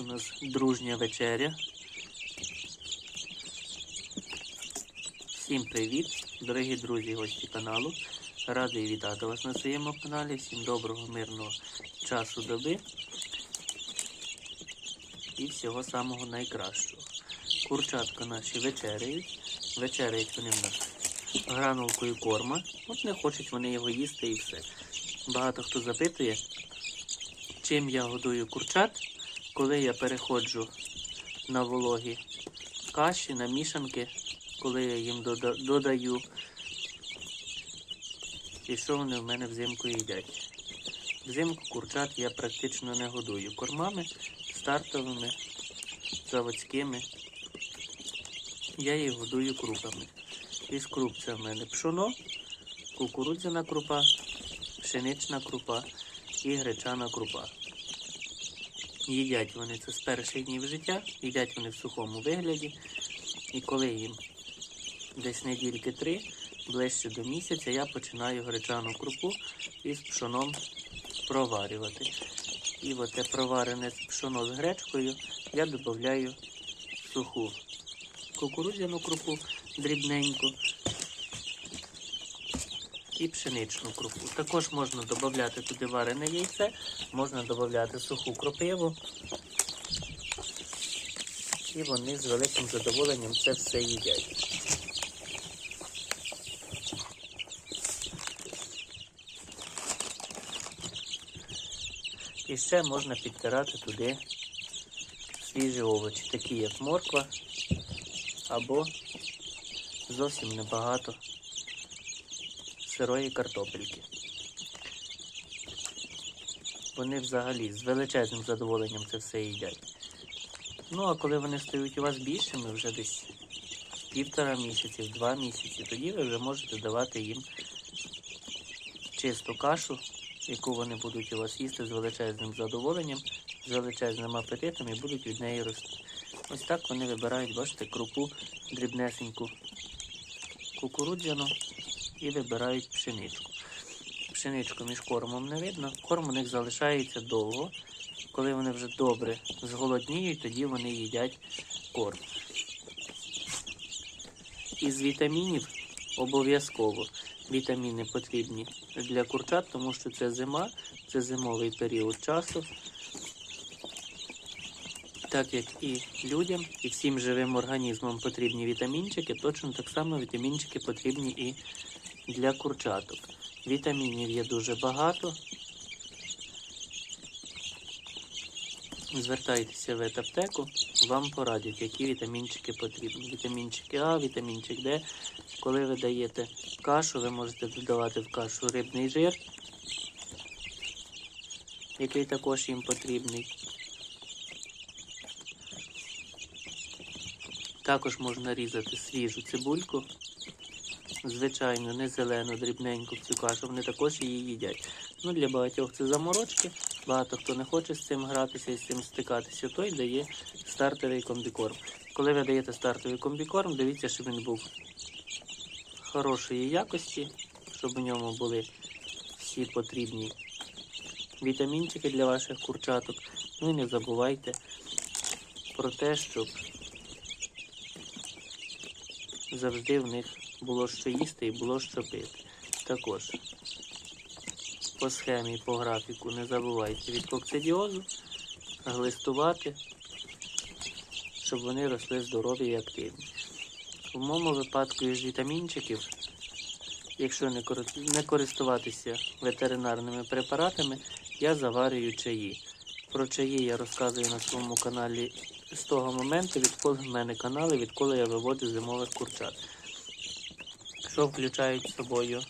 у нас дружня вечеря. Всім привіт, дорогі друзі, гості каналу. Радий вітати вас на своєму каналі. Всім доброго, мирного часу доби і всього самого найкращого. Курчатка наші вечеряють. Вечеряють вони в нас гранулкою корма. От не хочуть вони його їсти і все. Багато хто запитує, чим я годую курчат, коли я переходжу на вологі каші, на мішанки, коли я їм дода- додаю. І що вони в мене взимку їдять. Взимку курчат я практично не годую кормами, стартовими, заводськими. Я їх годую крупами. Із круп це в мене пшоно, кукурудзяна крупа, пшенична крупа і гречана крупа. Їдять вони це з перших днів життя, їдять вони в сухому вигляді. І коли їм десь недільки три, ближче до місяця, я починаю гречану крупу із пшоном проварювати. І оте проварене пшоно з гречкою я додаю суху кукурудзяну крупу дрібненьку і пшеничну крупу. Також можна додати туди варене яйце, можна додати суху кропиву. І вони з великим задоволенням це все їдять. І ще можна підтирати туди свіжі овочі, такі як морква або зовсім небагато сирої картопельки. Вони взагалі з величезним задоволенням це все їдять. Ну, а коли вони стають у вас більшими, вже десь півтора місяці, два місяці, тоді ви вже можете давати їм чисту кашу, яку вони будуть у вас їсти з величезним задоволенням, з величезним апетитом і будуть від неї рости. Ось так вони вибирають, бачите, крупу дрібнесеньку кукурудзяну і вибирають пшеничку. Пшеничку між кормом не видно, корм у них залишається довго. Коли вони вже добре зголодніють, тоді вони їдять корм. Із вітамінів обов'язково вітаміни потрібні для курчат, тому що це зима, це зимовий період часу. Так як і людям, і всім живим організмам потрібні вітамінчики, точно так само вітамінчики потрібні і для курчаток. Вітамінів є дуже багато. Звертайтеся в ветаптеку, вам порадять, які вітамінчики потрібні. Вітамінчики А, вітамінчик Д. Коли ви даєте кашу, ви можете додавати в кашу рибний жир, який також їм потрібний. Також можна різати свіжу цибульку, звичайно, не зелену, дрібненьку в цю кашу, вони також її їдять. Ну, для багатьох це заморочки. Багато хто не хоче з цим гратися і з цим стикатися, той дає стартовий комбікорм. Коли ви даєте стартовий комбікорм, дивіться, щоб він був хорошої якості, щоб у ньому були всі потрібні вітамінчики для ваших курчаток. Ну і не забувайте про те, щоб завжди в них було що їсти і було що пити. Також по схемі, по графіку не забувайте від кокцидіозу глистувати, щоб вони росли здорові і активні. В моєму випадку із вітамінчиків, якщо не користуватися ветеринарними препаратами, я заварюю чаї. Про чаї я розказую на своєму каналі з того моменту, відколи в мене канали, відколи я виводжу зимових курчат. Що включають собою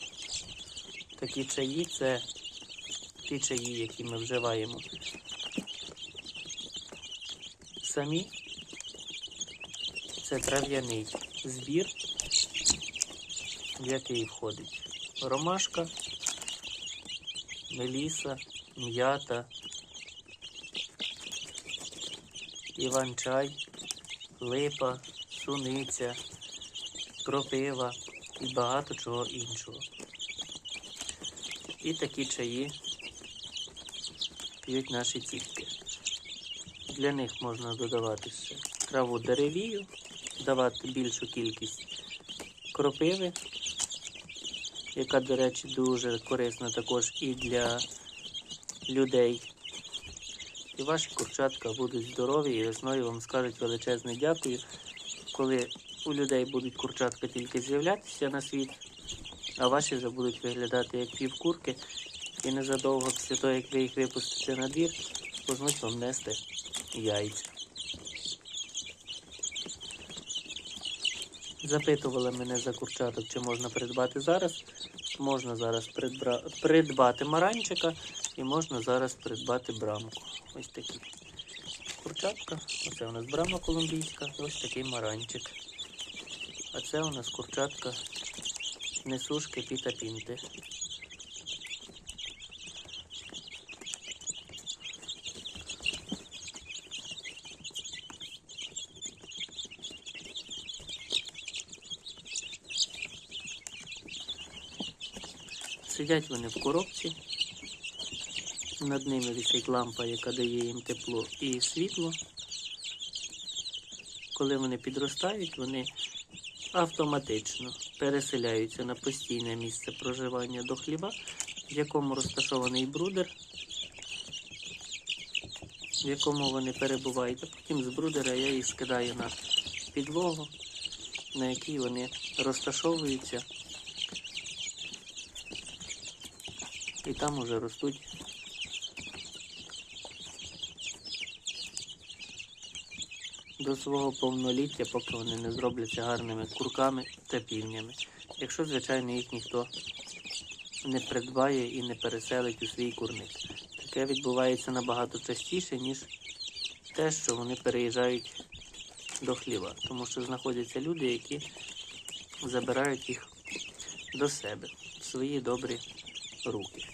такі чаї, це ті чаї, які ми вживаємо. Самі. Це трав'яний збір, в який входить ромашка, меліса, м'ята, іван-чай, липа, суниця, кропива і багато чого іншого. І такі чаї п'ють наші тітки. Для них можна додавати ще траву деревію, давати більшу кількість кропиви, яка, до речі, дуже корисна також і для людей. І ваші курчатка будуть здорові і весною вам скажуть величезне дякую, коли у людей будуть курчатка тільки з'являтися на світ, а ваші вже будуть виглядати як півкурки, і незадовго після того, як ви їх випустите на двір, почнуть вам нести яйця. Запитували мене за курчаток, чи можна придбати зараз. Можна зараз придбра- придбати маранчика і можна зараз придбати брамку. Ось такі курчатка. Оце у нас брама колумбійська, ось такий маранчик. А це у нас курчатка несушки піта пінти. Сидять вони в коробці. Над ними висить лампа, яка дає їм тепло і світло. Коли вони підростають, вони автоматично переселяються на постійне місце проживання до хліба, в якому розташований брудер, в якому вони перебувають. А потім з брудера я їх скидаю на підлогу, на якій вони розташовуються. І там уже ростуть до свого повноліття, поки вони не зробляться гарними курками та півнями. Якщо, звичайно, їх ніхто не придбає і не переселить у свій курник. Таке відбувається набагато частіше, ніж те, що вони переїжджають до хліва, тому що знаходяться люди, які забирають їх до себе в свої добрі руки.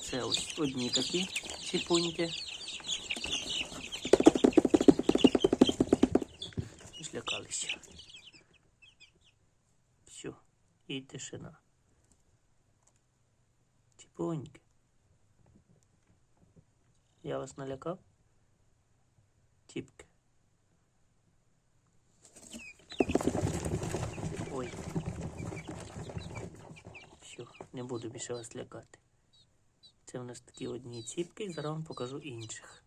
Це ось одні такі ціпуньки. Злякалися. Все, і тишина. Ціпуньки. Я вас налякав? Тіпки. Ой. Все, не буду більше вас лякати. Це у нас такі одні ціпки, зараз вам покажу інших.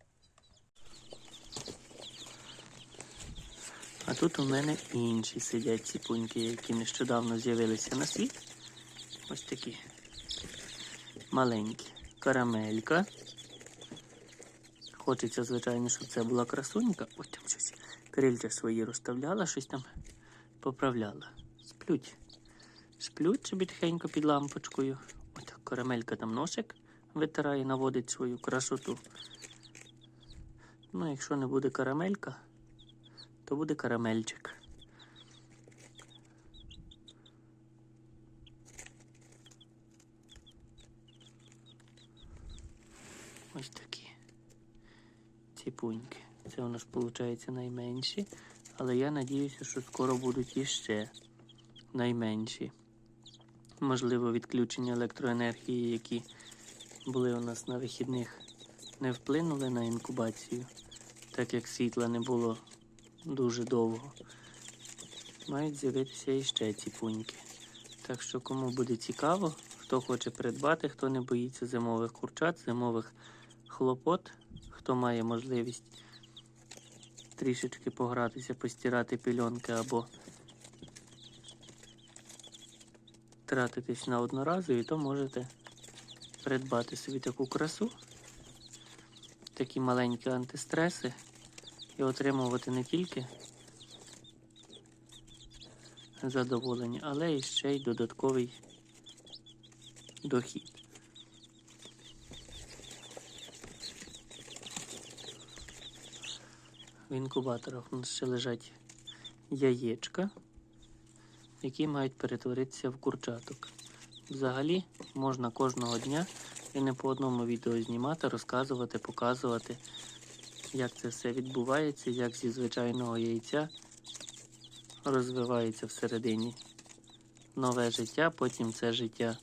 Тут у мене інші сидять ціпуньки, які нещодавно з'явилися на світ. Ось такі маленькі. Карамелька. Хочеться, звичайно, щоб це була красунька. Ось там щось. Крильця свої розставляла, щось там поправляла. Сплють. Сплють собі тихенько під лампочкою. Ось карамелька там носик витирає, наводить свою красоту. Ну, якщо не буде карамелька, то буде карамельчик. Ось такі ціпуньки. Це у нас виходить найменші, але я надіюся, що скоро будуть іще найменші. Можливо, відключення електроенергії, які були у нас на вихідних, не вплинули на інкубацію, так як світла не було дуже довго. Мають з'явитися іще ціпуньки. Так що, кому буде цікаво, хто хоче придбати, хто не боїться зимових курчат, зимових хлопот, хто має можливість трішечки погратися, постирати пільонки або тратитись на одноразові, то можете придбати собі таку красу, такі маленькі антистреси і отримувати не тільки задоволення, але і ще й додатковий дохід. В інкубаторах у нас ще лежать яєчка, які мають перетворитися в курчаток. Взагалі можна кожного дня і не по одному відео знімати, розказувати, показувати, як це все відбувається, як зі звичайного яйця розвивається всередині нове життя, потім це життя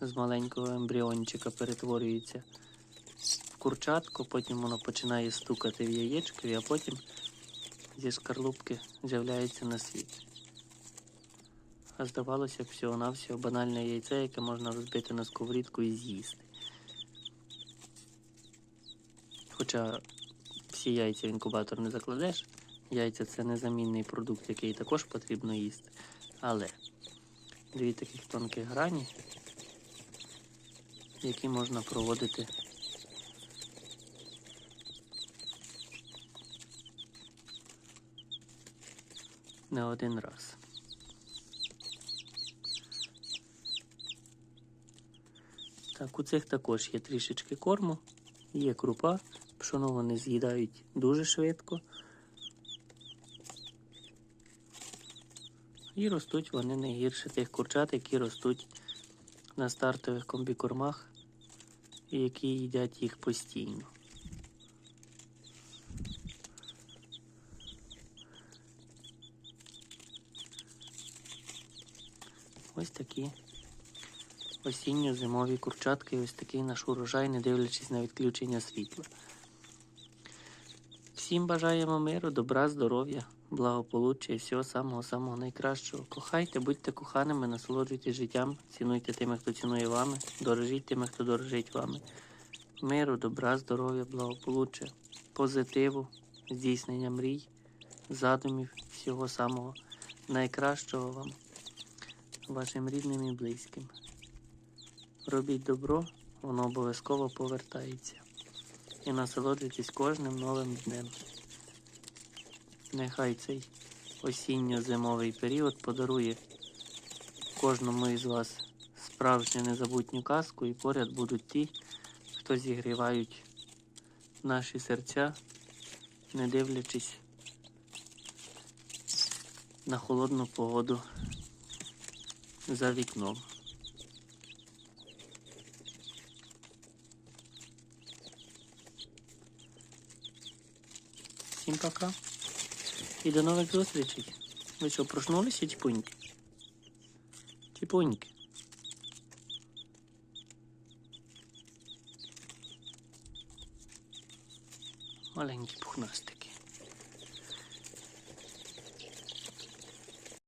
з маленького ембріончика перетворюється в курчатко, потім воно починає стукати в яєчкові, а потім зі шкарлупки з'являється на світ. А здавалося б, всього-навсього банальне яйце, яке можна розбити на сковорідку і з'їсти. Хоча всі яйця в інкубатор не закладеш, яйця це незамінний продукт, який також потрібно їсти. Але дві таких тонких грані, які можна проводити не один раз. Так, у цих також є трішечки корму, є крупа, пшоно вони з'їдають дуже швидко. І ростуть вони не гірше тих курчат, які ростуть на стартових комбікормах і які їдять їх постійно. Ось такі осінньо-зимові курчатки, ось такий наш урожай, не дивлячись на відключення світла. Всім бажаємо миру, добра, здоров'я, благополуччя і всього самого-самого найкращого. Кохайте, будьте коханими, насолоджуйтесь життям, цінуйте тими, хто цінує вами, дорожіть тими, хто дорожить вами. Миру, добра, здоров'я, благополуччя, позитиву, здійснення мрій, задумів, всього самого найкращого вам, вашим рідним і близьким. Робіть добро, воно обов'язково повертається. І насолоджуйтесь кожним новим днем. Нехай цей осінньо-зимовий період подарує кожному із вас справжню незабутню казку, і поряд будуть ті, хто зігрівають наші серця, не дивлячись на холодну погоду за вікном. Всім пока. І до нових зустрічей. Ви що, проснулися, тіпуньки? Тіпуньки. Маленький пухнастики.